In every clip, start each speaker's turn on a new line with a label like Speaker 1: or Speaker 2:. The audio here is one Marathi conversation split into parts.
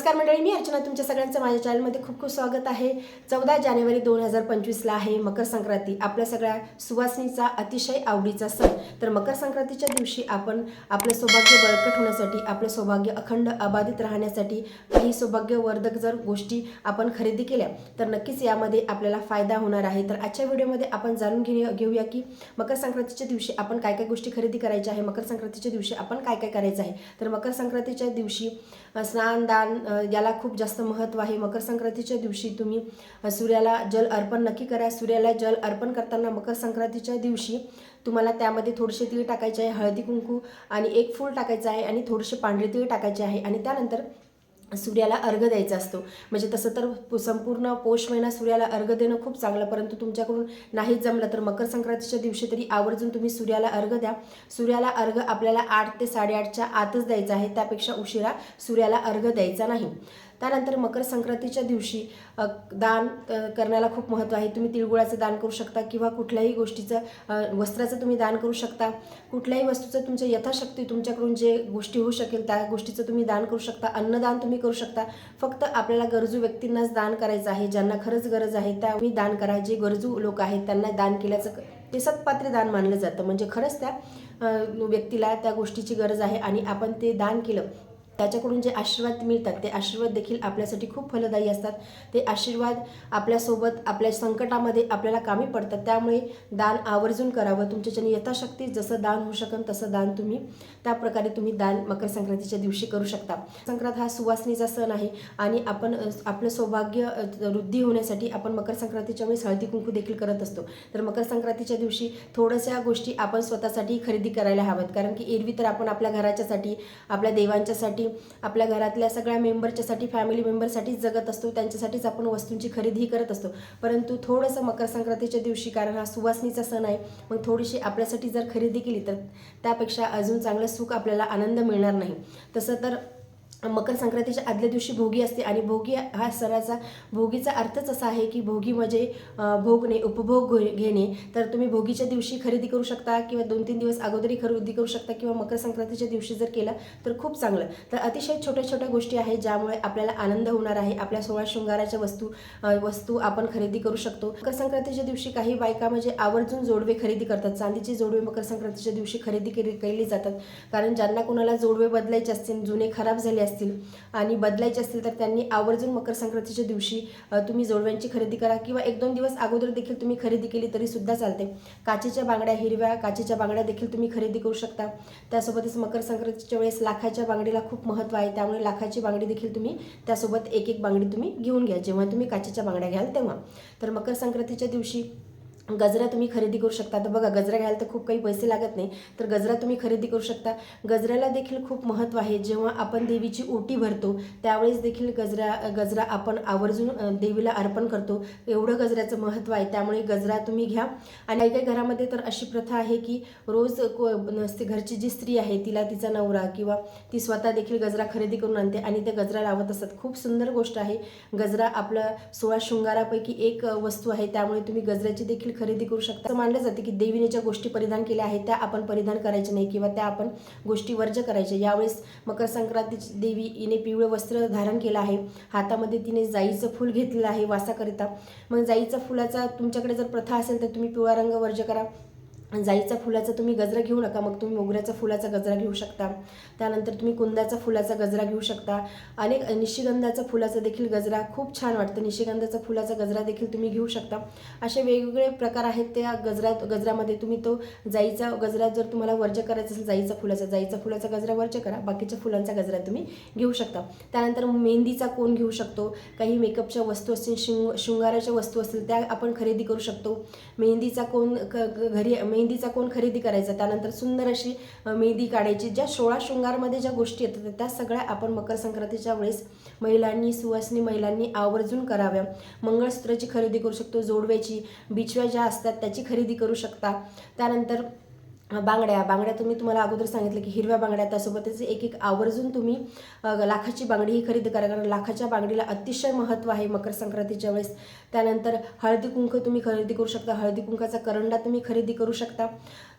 Speaker 1: नमस्कार मंडळी मी अर्चना तुमच्या सगळ्यांचं माझ्या चॅनलमध्ये खूप खूप स्वागत आहे. चौदा जानेवारी दोन हजार पंचवीसला आहे मकर संक्रांती. आपल्या सगळ्या सुवासनीचा अतिशय आवडीचा सण. तर मकर संक्रांतीच्या दिवशी आपण आपलं सौभाग्य बळकट होण्यासाठी आपलं सौभाग्य अखंड अबाधित राहण्यासाठी काही सौभाग्यवर्धक जर गोष्टी आपण खरेदी केल्या तर नक्कीच यामध्ये आपल्याला फायदा होणार आहे. तर आजच्या व्हिडिओमध्ये आपण जाणून घे घेऊया की मकर संक्रांतीच्या दिवशी आपण काय काय गोष्टी खरेदी करायच्या आहे मकर संक्रांतीच्या दिवशी आपण काय काय करायचं आहे. तर मकर संक्रांतीच्या दिवशी स्नान दान याला खूप जास्त महत्त्व आहे. मकर संक्रांतीच्या दिवशी तुम्ही सूर्याला जल अर्पण नक्की करा. सूर्याला जल अर्पण करताना मकर संक्रांतीच्या दिवशी तुम्हाला त्यामध्ये थोडेसे तीळ टाकायचे आहे. हळदी कुंकू आणि एक फूल टाकायचं आहे आणि थोडेसे पांढरे तीळ टाकायचे आहे. आणि त्यानंतर सूर्याला अर्घ द्यायचा असतो. म्हणजे तसं तर संपूर्ण पौष महिना सूर्याला अर्घ देणं खूप चांगलं परंतु तुमच्याकडून नाही जमलं तर मकर संक्रांतीच्या दिवशी तरी आवर्जून तुम्ही सूर्याला अर्घ द्या. सूर्याला अर्घ आपल्याला आठ ते साडेआठच्या आतच द्यायचा आहे त्यापेक्षा उशिरा सूर्याला अर्घ द्यायचा नाही. त्यानंतर मकर संक्रांतीच्या दिवशी दान करण्याला खूप महत्त्व आहे. तुम्ही तिळगुळाचं दान करू शकता किंवा कुठल्याही गोष्टीचं वस्त्राचं तुम्ही दान करू शकता. कुठल्याही वस्तूचं तुमच्या यथाशक्ती तुमच्याकडून जे गोष्टी होऊ शकेल त्या गोष्टीचं तुम्ही दान करू शकता. अन्नदान तुम्ही करू शकता. फक्त आपल्याला गरजू व्यक्तींनाच दान करायचं आहे. ज्यांना खरंच गरज आहे त्या तुम्ही दान करा. जे गरजू लोक आहेत त्यांना दान केल्याचं ते सत्पात्र दान मानलं जातं. म्हणजे खरंच त्या व्यक्तीला त्या गोष्टीची गरज आहे आणि आपण ते दान केलं त्याच्याकडून जे आशीर्वाद मिळतात ते आशीर्वाद देखील आपल्यासाठी खूप फलदायी असतात. ते आशीर्वाद आपल्यासोबत आपल्या संकटामध्ये आपल्याला कामी पडतात. त्यामुळे दान आवर्जून करावं. तुमच्याच्याने यथाशक्ती जसं दान होऊ शकन तसं दान तुम्ही त्या प्रकारे तुम्ही दान मकर संक्रांतीच्या दिवशी करू शकता. संक्रांत हा सुवासनीचा सण आहे आणि आपण आपलं सौभाग्य वृद्धी होण्यासाठी आपण मकर संक्रांतीच्या वेळेस हळदी कुंकू देखील करत असतो. तर मकर संक्रांतीच्या दिवशी थोड्याशा गोष्टी आपण स्वतःसाठी खरेदी करायला हव्यात. कारण की एरवी तर आपण आपल्या घराच्यासाठी आपल्या देवांच्यासाठी आपल्या घरातल्या सगळ्या मेंबरच्यासाठी फॅमिली मेंबरसाठीच जगत असतो. त्यांच्यासाठीच आपण वस्तूंची खरेदीही करत असतो. परंतु थोडंसं मकर संक्रांतीच्या दिवशी कारण हा सुवासनीचा सण आहे मग थोडीशी आपल्यासाठी जर खरेदी केली तर त्यापेक्षा अजून चांगलं सुख आपल्याला आनंद मिळणार नाही. तसं तर मकर संक्रांतीच्या आदल्या दिवशी भोगी असते आणि भोगी हा सणाचा भोगीचा अर्थच असा आहे की भोगी म्हणजे भोगणे उपभोग घे- घेणे. तर तुम्ही भोगीच्या दिवशी खरेदी करू शकता किंवा दोन तीन दिवस अगोदरही खरेदी करू शकता किंवा मकर संक्रांतीच्या दिवशी जर केलं तर खूप चांगलं. तर अतिशय छोट्या छोट्या गोष्टी आहेत ज्यामुळे आपल्याला आनंद होणार आहे. आपल्या सोळा शृंगाराच्या वस्तू वस्तू आपण खरेदी करू शकतो. मकर संक्रांतीच्या दिवशी काही बायका म्हणजे आवर्जून जोडवे खरेदी करतात. चांदीचे जोडवे मकर संक्रांतीच्या दिवशी खरेदी केली केली जातात. कारण ज्यांना कोणाला जोडवे बदलायचे असतील जुने खराब झाले असतील आणि बदलायचे असतील तर त्यांनी आवर्जून मकर संक्रांतीच्या दिवशी तुम्ही जोडव्यांची खरेदी करा किंवा एक दोन दिवस अगोदर देखील तुम्ही खरेदी केली तरी सुद्धा चालते. काचेच्या बांगड्या हिरव्या काचेच्या बांगड्या देखील तुम्ही खरेदी करू शकता. त्यासोबतच मकर संक्रांतीच्या वेळेस लाखाच्या बांगडीला खूप महत्त्व आहे. त्यामुळे लाखाची बांगडी देखील तुम्ही त्यासोबत एक एक बांगडी तुम्ही घेऊन घ्या. जेव्हा तुम्ही काचेच्या बांगड्या घ्याल तेव्हा. तर मकर संक्रांतीच्या दिवशी गजरा तुम्ही खरेदी करू शकता. तर बघा गजरा घ्यायला तर खूप काही पैसे लागत नाही तर गजरा तुम्ही खरेदी करू शकता. गजऱ्याला देखील खूप महत्त्व आहे. जेव्हा आपण देवीची ओटी भरतो त्यावेळेस देखील गजरा गजरा आपण आवर्जून देवीला अर्पण करतो. एवढं गजऱ्याचं महत्त्व आहे. त्यामुळे गजरा तुम्ही घ्या. आणि काही काही घरामध्ये तर अशी प्रथा आहे की रोज को घरची जी स्त्री आहे तिला तिचा नवरा किंवा ती स्वतः देखील गजरा खरेदी करून आणते आणि ते गजरा लावत असतात खूप सुंदर गोष्ट आहे. गजरा आपलं सोळा शृंगारापैकी एक वस्तू आहे. त्यामुळे तुम्ही गजऱ्याची देखील खरेदी करू शकता. असं मानलं जाते की देवीने ज्या गोष्टी परिधान केल्या आहेत त्या आपण परिधान करायच्या नाही किंवा त्या आपण गोष्टी वर्ज करायच्या. यावेळेस मकर संक्रांतीची देवी हिने पिवळं वस्त्र धारण केलं आहे. हातामध्ये तिने जाईचं फूल घेतलेलं आहे वासाकरिता. मग जाईचा फुलाचा तुमच्याकडे जर प्रथा असेल तर तुम्ही पिवळा रंग वर्ज करा. जाईचा फुलाचा तुम्ही गजरा घेऊ नका मग तुम्ही मोगऱ्याचा फुलाचा गजरा घेऊ शकता. त्यानंतर तुम्ही कुंदाचा फुलाचा गजरा घेऊ शकता. अनेक निशिगंधाचा फुलाचा देखील गजरा खूप छान वाटतं. निशिगंधाचा फुलाचा गजरा देखील तुम्ही घेऊ शकता. असे वेगवेगळे प्रकार आहेत त्या गजरात गजरामध्ये. तुम्ही तो जाईचा गजरा जर तुम्हाला वर्ज करायचा असेल जाईचा फुलाचा जाईचा फुलाचा गजरा वर्ज करा. बाकीच्या फुलांचा गजरा तुम्ही घेऊ शकता. त्यानंतर मेहंदीचा कोण घेऊ शकतो? काही मेकअपच्या वस्तू असतील शृंग शृंगाराच्या वस्तू असतील त्या आपण खरेदी करू शकतो. मेहंदीचा कोण क घरी मेहंदीचा कोण खरेदी करायचा त्यानंतर सुंदर अशी मेहंदी काढायची. ज्या सोळा शृंगारमध्ये ज्या गोष्टी येतात त्या सगळ्या आपण मकर संक्रांतीच्या वेळेस महिलांनी सुवासनी महिलांनी आवर्जून कराव्या. मंगळसूत्राची खरेदी करू शकतो जोडव्याची बिछव्या ज्या असतात त्याची खरेदी करू शकता. त्यानंतर बांगड्या बांगड्या तुम्ही तुम्हाला अगोदर सांगितलं की हिरव्या बांगड्या त्यासोबतच एक एक आवर्जून तुम्ही लाखाची बांगडी ही खरेदी करा कारण लाखाच्या बांगडीला अतिशय महत्त्व आहे मकर संक्रांतीच्या वेळेस. त्यानंतर हळदी कुंक तुम्ही खरेदी करू शकता हळदी कुंकाचा करंडा तुम्ही खरेदी करू शकता.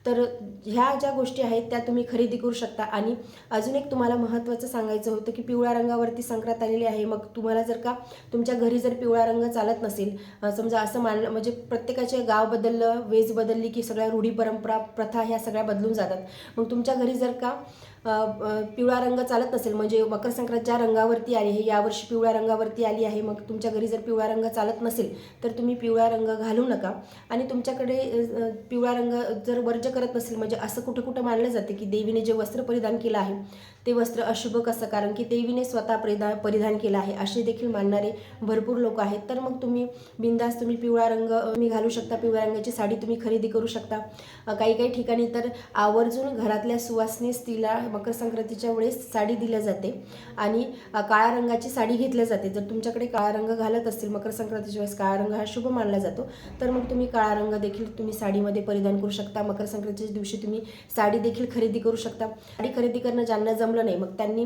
Speaker 1: तर ह्या ज्या गोष्टी आहेत त्या तुम्ही खरेदी करू शकता. आणि अजून एक तुम्हाला महत्त्वाचं सांगायचं होतं की पिवळ्या रंगावरती संक्रांत आलेली आहे. मग तुम्हाला जर का तुमच्या घरी जर पिवळा रंग चालत नसेल समजा असं मानलं म्हणजे प्रत्येकाचे गाव बदललं वेज बदलली की सगळ्या रूढी परंपरा प्रथा ह्या सगळ्या बदलून जातात. मग तुमच्या घरी जर का पिवळा रंग चालत नसेल म्हणजे मकर संक्रांत ज्या रंगावरती आली आहे यावर्षी पिवळ्या रंगावरती आली आहे मग तुमच्या घरी जर पिवळा रंग चालत नसेल तर तुम्ही पिवळा रंग घालू नका. आणि तुमच्याकडे पिवळा रंग जर वर्ज करत नसेल म्हणजे असं कुठं कुठं मानलं जाते की देवीने जे वस्त्र परिधान केलं आहे ते वस्त्र अशुभ कसं? कारण की देवीने स्वतः परिधा परिधान केलं आहे. असे देखील मानणारे भरपूर लोक आहेत. तर मग तुम्ही बिंदास तुम्ही पिवळा रंग तुम्ही घालू शकता. पिवळ्या रंगाची साडी तुम्ही खरेदी करू शकता. काही काही ठिकाणी तर आवर्जून घरातल्या सुवासने स्त्रीला मकर संक्रांतीच्या वेळेस साडी दिल्या जाते आणि काळ्या रंगाची साडी घेतल्या जाते. जर तुमच्याकडे काळा रंग घालत असतील मकर संक्रांतीच्या वेळेस काळा रंग हा शुभ मानला जातो तर मग तुम्ही काळा रंग देखील तुम्ही साडीमध्ये परिधान करू शकता. मकर संक्रांतीच्या दिवशी तुम्ही साडी देखील खरेदी करू शकता. साडी खरेदी करणं ज्यांना जमलं नाही. मग त्यांनी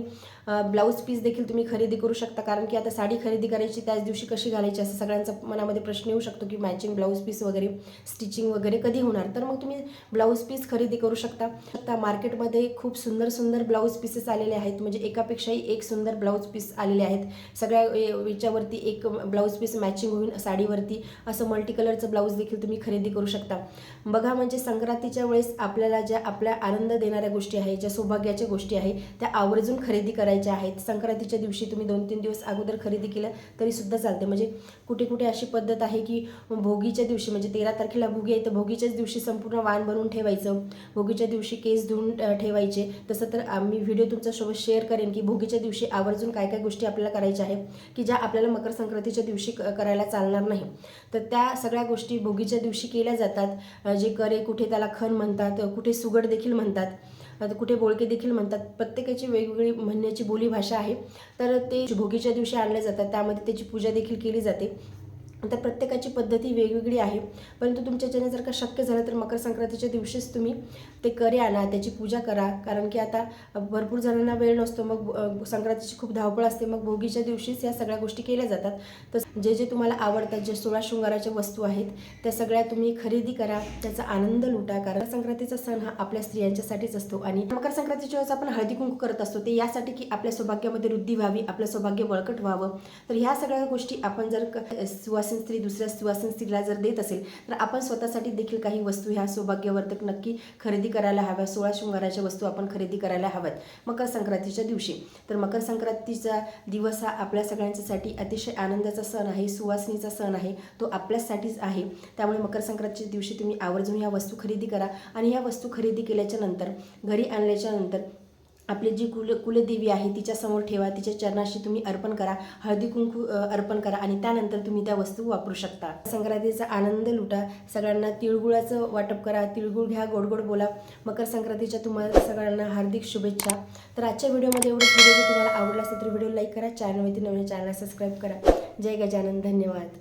Speaker 1: ब्लाऊज पीस देखील तुम्ही खरेदी करू शकता. कारण की आता साडी खरेदी करायची त्याच दिवशी कशी घालायची असं सगळ्यांचा मनामध्ये प्रश्न येऊ शकतो की मॅचिंग ब्लाऊज पीस वगैरे स्टिचिंग वगैरे कधी होणार? तर मग तुम्ही ब्लाऊज पीस खरेदी करू शकता. आता मार्केटमध्ये खूप सुंदर सुंदर ब्लाऊज पीसेस आलेले आहेत. म्हणजे एकापेक्षाही एक सुंदर ब्लाऊज पीस आलेले आहेत. सगळ्या याच्यावरती एक ब्लाऊज पीस मॅचिंग होईल साडीवरती. असं मल्टी कलरचं ब्लाऊज देखील तुम्ही खरेदी करू शकता. बघा म्हणजे संक्रांतीच्या वेळेस आपल्याला ज्या आपल्या आनंद देणाऱ्या गोष्टी आहे ज्या सौभाग्याच्या गोष्टी आहे त्या आवर्जून खरेदी करायच्या आहेत. संक्रांतीच्या दिवशी तुम्ही दोन तीन दिवस अगोदर खरेदी केलं तरीसुद्धा चालते. म्हणजे कुठे कुठे अशी पद्धत आहे की भोगीच्या दिवशी म्हणजे तेरा तारखेला भोगी आहे तर भोगीच्याच दिवशी संपूर्ण वाण बनवून ठेवायचं. भोगीच्या दिवशी केस धुवून ठेवायचे. तसं तर आम्ही व्हिडिओ तुमच्यासोबत शेअर करेन की भोगीच्या दिवशी आवर्जून काय काय गोष्टी आपल्याला करायच्या आहेत की ज्या आपल्याला मकर संक्रांतीच्या दिवशी करायला चालणार नाही. तर त्या सगळ्या गोष्टी भोगीच्या दिवशी केल्या जातात. जे करे कुठे त्याला खण म्हणतात कुठे सुगड देखील म्हणतात. आता कुठे बोळके देखील म्हणतात प्रत्येकाची वेगवेगळी म्हणण्याची बोलीभाषा आहे. तर ते भोगीच्या दिवशी आणले जातात त्यामध्ये त्याची पूजा देखील केली जाते. तर प्रत्येकाची पद्धती वेगवेगळी आहे. परंतु तुमच्याच्याने जर का शक्य झालं तर मकर संक्रांतीच्या दिवशीच तुम्ही ते करे आणा त्याची पूजा करा. कारण की आता भरपूर जणांना वेळ नसतो मग संक्रांतीची खूप धावपळ असते मग भोगीच्या दिवशीच या सगळ्या गोष्टी केल्या जातात. तर जे जे तुम्हाला आवडतात जे सोळा शृंगाराच्या वस्तू आहेत त्या सगळ्या तुम्ही खरेदी करा त्याचा आनंद लुटा कारण संक्रांतीचा सण हा आपल्या स्त्रियांच्यासाठीच असतो आणि मकर संक्रांतीच्या वेळेस आपण हळदी कुंकू करत असतो. ते यासाठी की आपल्या सौभाग्यामध्ये वृद्धी व्हावी आपलं सौभाग्य बळकट व्हावं. तर ह्या सगळ्या गोष्टी आपण जर सुवासिन स्त्री दुसऱ्या सुवासन स्त्रीला जर देत असेल तर आपण स्वतःसाठी देखील काही वस्तू ह्या सौभाग्यवर्धक नक्की खरेदी करायला हव्या. सोळा शृंगाराच्या वस्तू आपण खरेदी करायला हव्यात. मकर संक्रांतीच्या दिवशी. तर मकर संक्रांतीचा दिवस हा आपल्या सगळ्यांच्यासाठी अतिशय आनंदाचा सण आहे सुवासनीचा सण आहे. तो आपल्यासाठीच आहे. त्यामुळे मकर संक्रांतीच्या दिवशी तुम्ही आवर्जून ह्या वस्तू खरेदी करा. आणि ह्या वस्तू खरेदी केल्याच्यानंतर घरी आणल्याच्या नंतर आपली जी कुल कुलदेवी आहे तिच्यासमोर ठेवा तिच्या चरणाशी तुम्ही अर्पण करा हळदी कुंकू अर्पण करा आणि त्यानंतर तुम्ही त्या वस्तू वापरू शकता. संक्रांतीचा आनंद लुटा सगळ्यांना तिळगुळाचं वाटप करा तिळगुळ घ्या गोड गोड बोला. मकर संक्रांतीच्या तुम्हाला सगळ्यांना हार्दिक शुभेच्छा. तर आजच्या व्हिडिओमध्ये एवढंच. व्हिडिओ जर तुम्हाला आवडला असेल तर व्हिडिओ लाईक करा चॅनलवरती नवीन चॅनल सबस्क्राईब करा. जय गजानन धन्यवाद.